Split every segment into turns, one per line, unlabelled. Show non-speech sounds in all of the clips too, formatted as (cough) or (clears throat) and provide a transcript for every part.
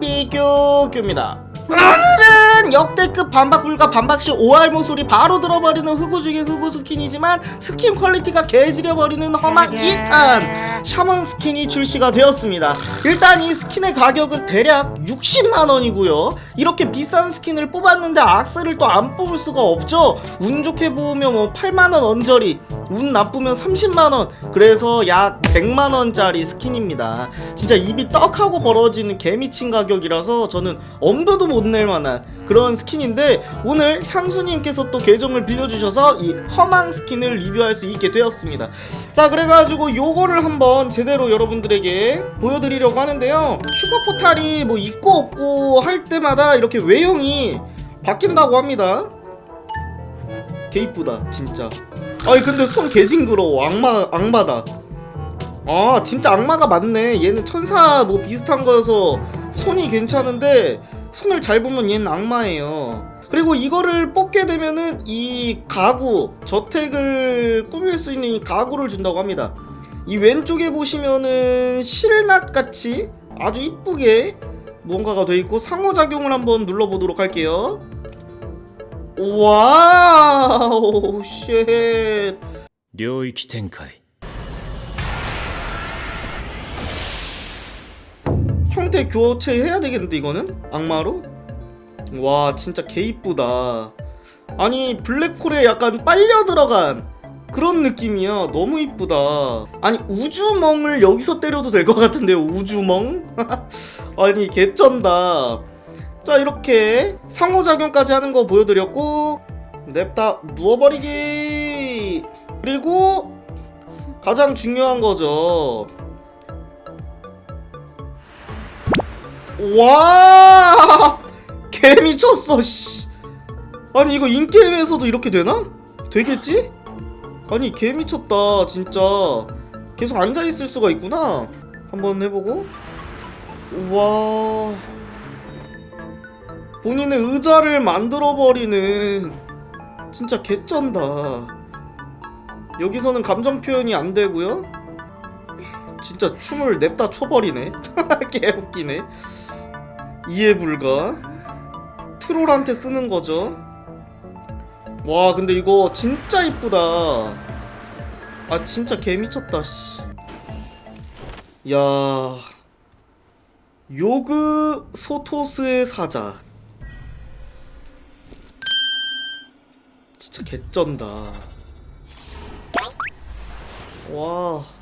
비교교입니다. 오늘은 역대급 반박 불가 반박시 오할 모소리 바로 들어버리는 흑우 중에 흑우 스킨이지만 스킨 퀄리티가 개지려버리는 험한 2탄 샤먼 스킨이 출시가 되었습니다. 일단 이 스킨의 가격은 대략 60만원이고요. 이렇게 비싼 스킨을 뽑았는데 악세를 또안 뽑을 수가 없죠. 운 좋게 보면 뭐 8만원 언저리 운 나쁘면 30만원. 그래서 약 100만원짜리 스킨입니다. 진짜 입이 떡하고 벌어지는 개미친 가격이라서 저는 엄두도 못 낼 만한 그런 스킨인데 오늘 향수님께서 또 계정을 빌려주셔서 이 허망 스킨을 리뷰할 수 있게 되었습니다. 자 그래가지고 요거를 한번 제대로 여러분들에게 보여드리려고 하는데요. 슈퍼포탈이 뭐 있고 없고 할 때마다 이렇게 외형이 바뀐다고 합니다. 개 이쁘다 진짜. 아니 근데 손 개징그러워. 악마 악마다. 아 진짜 악마가 맞네. 얘는 천사 뭐 비슷한 거여서 손이 괜찮은데 손을 잘 보면 얘는 악마예요 그리고 이거를 뽑게 되면은 이 가구 저택을 꾸밀 수 있는 이 가구를 준다고 합니다 이 왼쪽에 보시면은 실낫 같이 아주 이쁘게 뭔가가 돼 있고 상호작용을 한번 눌러보도록 할게요 와우 쉣
領域展開
형태 교체해야 되겠는데 이거는? 악마로? 와 진짜 개 이쁘다. 아니 블랙홀에 약간 빨려 들어간 그런 느낌이야. 너무 이쁘다. 아니 우주멍을 여기서 때려도 될 것 같은데요 우주멍? (laughs) 아니 개쩐다. 자 이렇게 상호작용까지 하는 거 보여드렸고 냅다 누워버리기. 그리고 가장 중요한 거죠 와! (laughs) 개 미쳤어, 씨. 아니, 이거 인게임에서도 이렇게 되나? 되겠지? 아니, 개 미쳤다, 진짜. 계속 앉아있을 수가 있구나. 한번 해보고. 와. 본인의 의자를 만들어버리는. 진짜 개쩐다. 여기서는 감정 표현이 안 되고요. 진짜 춤을 냅다 춰버리네. (laughs) 개 웃기네. 이해 불가. 트롤한테 쓰는 거죠. 와, 근데 이거 진짜 이쁘다. 아, 진짜 개 미쳤다, 씨. 야. 요그 소토스의 사자. 진짜 개쩐다. 와.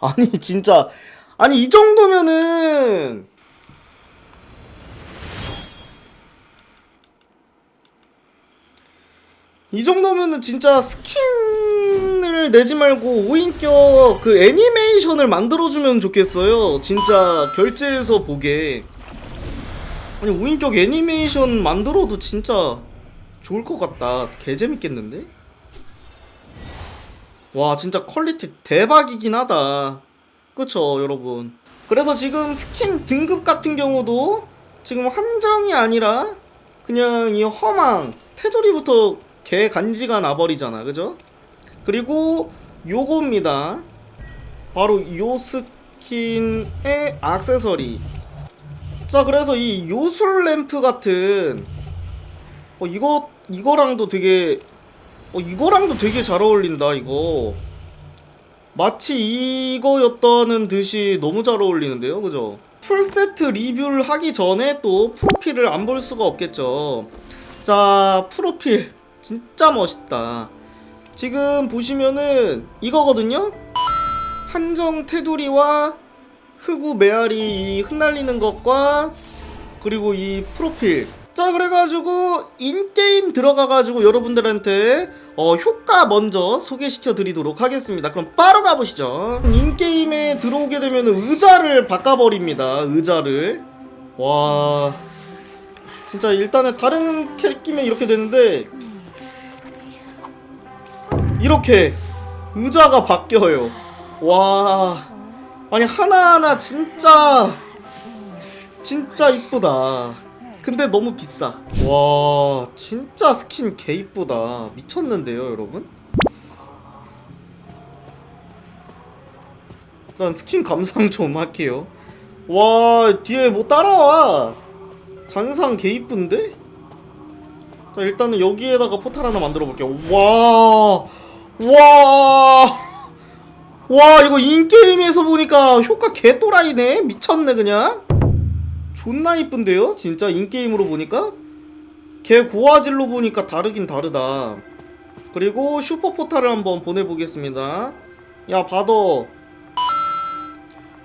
아니 진짜. 아니 이 정도면은. 이 정도면은 진짜 스킨을 내지 말고 5인격 그 애니메이션을 만들어주면 좋겠어요. 진짜 결제해서 보게. 아니 5인격 애니메이션 만들어도 진짜 좋을 것 같다. 개재밌겠는데? 와 진짜 퀄리티 대박이긴 하다. 그쵸 여러분? 그래서 지금 스킨 등급 같은 경우도 지금 한정이 아니라 그냥 이 허망 테두리부터 개 간지가 나버리잖아 그죠? 그리고 요겁니다. 바로 요 스킨의 악세서리. 자 그래서 이 요술 램프 같은 어 이거 이거랑도 되게 어 이거랑도 되게 잘 어울린다 이거. 마치 이거였다는 듯이 너무 잘 어울리는데요 그죠? 풀세트 리뷰를 하기 전에 또 프로필을 안 볼 수가 없겠죠. 자 프로필. 진짜 멋있다. 지금 보시면은 이거거든요? 한정 테두리와 흑우 메아리 이 흩날리는 것과 그리고 이 프로필 자 그래가지고 인게임 들어가가지고 여러분들한테 어, 효과 먼저 소개시켜 드리도록 하겠습니다. 그럼 바로 가보시죠. 인게임에 들어오게 되면 의자를 바꿔버립니다 의자를. 와 진짜 일단은 다른 캐릭이면 이렇게 되는데 이렇게 의자가 바뀌어요. 와 아니 하나하나 진짜 진짜 이쁘다 근데 너무 비싸 와 진짜 스킨 개 이쁘다 미쳤는데요 여러분 일단 스킨 감상 (laughs) 좀 할게요. 와 뒤에 뭐 따라와. 잔상 개 이쁜데? 자 일단은 여기에다가 포탈 하나 만들어 볼게요. 와, 와, 와 이거 인게임에서 보니까 효과 개 또라이네. 미쳤네 그냥. 존나 이쁜데요? 진짜 인게임으로 보니까? 개 고화질로 보니까 다르긴 다르다. 그리고 슈퍼 포탈을 한번 보내보겠습니다. 야, 받어.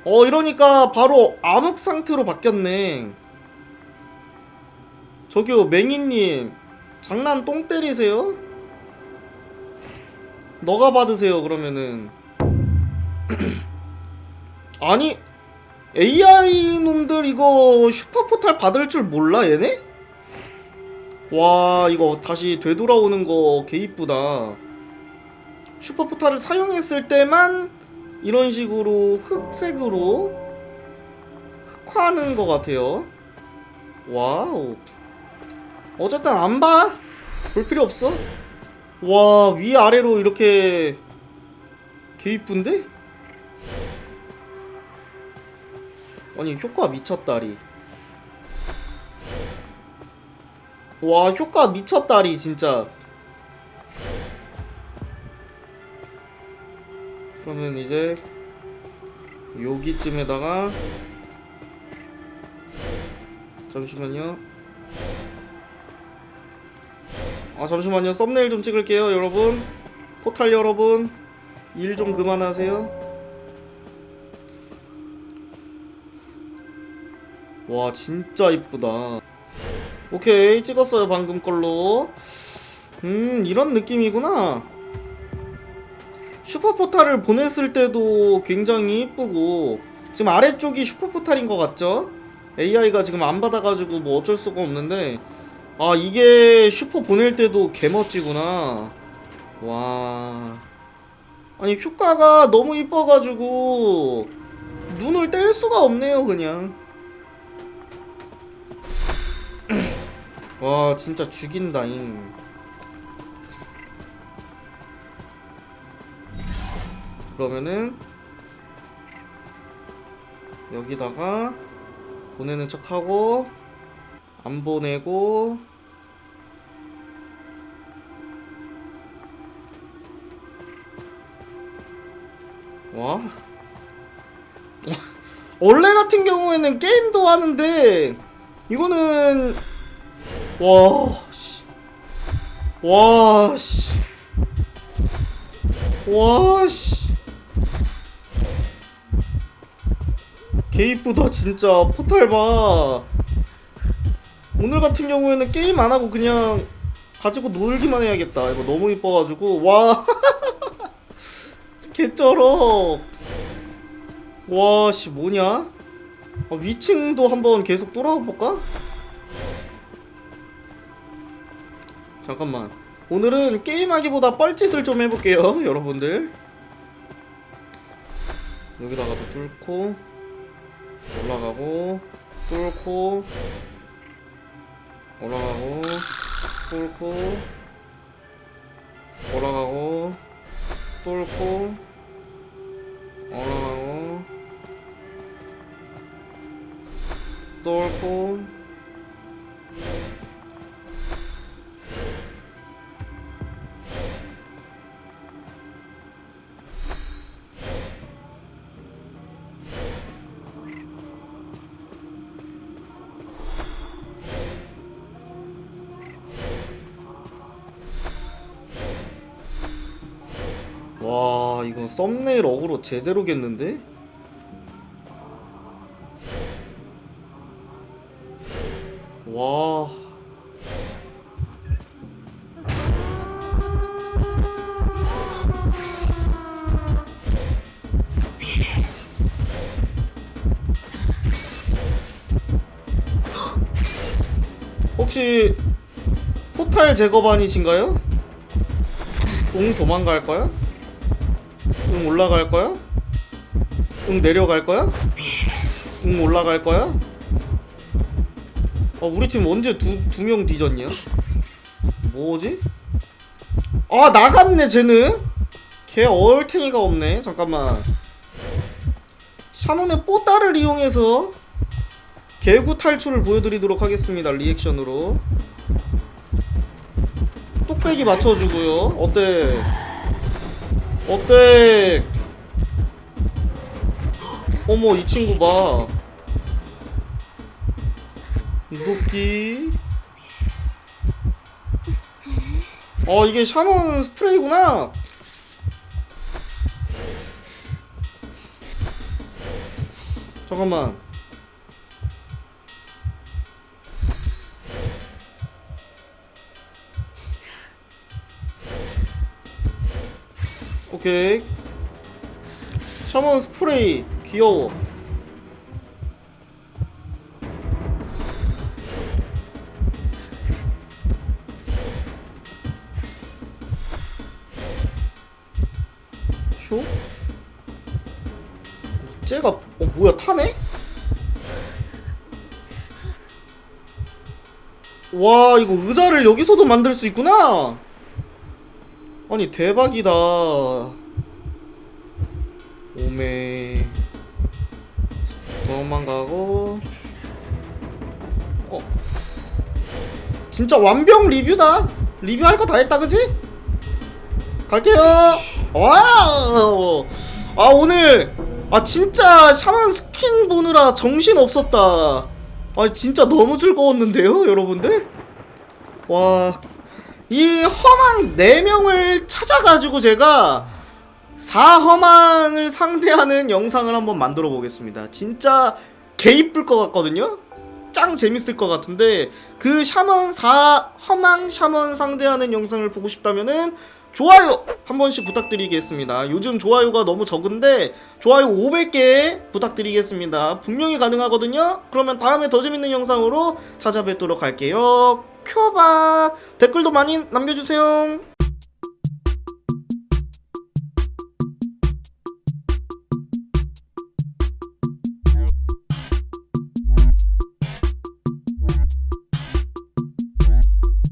어, 이러니까 바로 암흑 상태로 바뀌었네. 저기요, 맹이님. 장난 똥 때리세요? 너가 받으세요, 그러면은. (clears throat) 아니, AI 놈들 이거 슈퍼 포탈 받을 줄 몰라, 얘네? 와 이거 다시 되돌아오는 거 개 이쁘다. 슈퍼 포탈을 사용했을 때만 이런 식으로 흑색으로 흑화하는 것 같아요. 와우. 어쨌든 안 봐 볼 필요 없어? 와 위아래로 이렇게 개 이쁜데? 아니 효과 미쳤다리. 와 효과 미쳤다리 진짜. 그러면 이제 여기쯤에다가 잠시만요. 아 잠시만요. 썸네일 좀 찍을게요 여러분. 포탈 여러분. 일 좀 그만하세요 와 진짜 이쁘다. 오케이 찍었어요 방금 걸로. 음 이런 느낌이구나. 슈퍼포탈을 보냈을 때도 굉장히 이쁘고. 지금 아래쪽이 슈퍼포탈인 것 같죠? AI가 지금 안 받아가지고 뭐 어쩔 수가 없는데. 아 이게 슈퍼 보낼 때도 개멋지구나. 와. 아니 효과가 너무 이뻐가지고 눈을 뗄 수가 없네요 그냥 와 진짜 죽인다잉. 그러면은 여기다가 보내는 척하고 안 보내고 와. (laughs) 원래 같은 경우에는 게임도 하는데 이거는 와, 씨. 와, 씨. 와, 씨. 개 이쁘다, 진짜. 포탈 봐. 오늘 같은 경우에는 게임 안 하고 그냥 가지고 놀기만 해야겠다. 이거 너무 이뻐가지고. 와. (laughs) 개쩔어. 와, 씨, 뭐냐? 아, 위층도 한번 계속 돌아볼까? 잠깐만. 오늘은 게임하기보다 뻘짓을 좀 해볼게요 (laughs) 여러분들. 여기다가도 뚫고 올라가고 뚫고 올라가고 뚫고 올라가고 뚫고 올라가고 뚫고 와 이건 썸네일 어그로 제대로겠는데? 와 혹시 포탈 제거반이신가요? 응 도망갈 거야? 응 올라갈 거야? 응 내려갈 거야? 응 올라갈 거야? 아 우리 팀 언제 두 두 명 뒤졌냐? 뭐지? 아 나갔네 쟤는? 걔 얼탱이가 없네 잠깐만 샤먼의 뽀따를 이용해서 개구 탈출을 보여드리도록 하겠습니다 리액션으로 뚝배기 맞춰주고요 어때 어때? 어머 이 친구 봐. 도끼 어 이게 샤먼 스프레이구나. 잠깐만 오케이 샤먼 스프레이 귀여워 쇼? 쟤가 어 뭐야 타네? 와 이거 의자를 여기서도 만들 수 있구나 아니 대박이다. 오메. 도망가고. 어. 진짜 완벽 리뷰다. 리뷰할 거 다 했다 그지? 갈게요. 와우. 아 오늘. 아 진짜 샤먼 스킨 보느라 정신 없었다. 아 진짜 너무 즐거웠는데요 여러분들? 와 이 허망 4명을 찾아가지고 제가 4허망을 상대하는 영상을 한번 만들어 보겠습니다. 진짜 개 이쁠 것 같거든요? 짱 재밌을 것 같은데 그 샤먼 4 허망 샤먼 상대하는 영상을 보고 싶다면은 좋아요 한 번씩 부탁드리겠습니다. 요즘 좋아요가 너무 적은데 좋아요 500개 부탁드리겠습니다. 분명히 가능하거든요. 그러면 다음에 더 재밌는 영상으로 찾아뵙도록 할게요. 큐바 댓글도 많이 남겨주세요.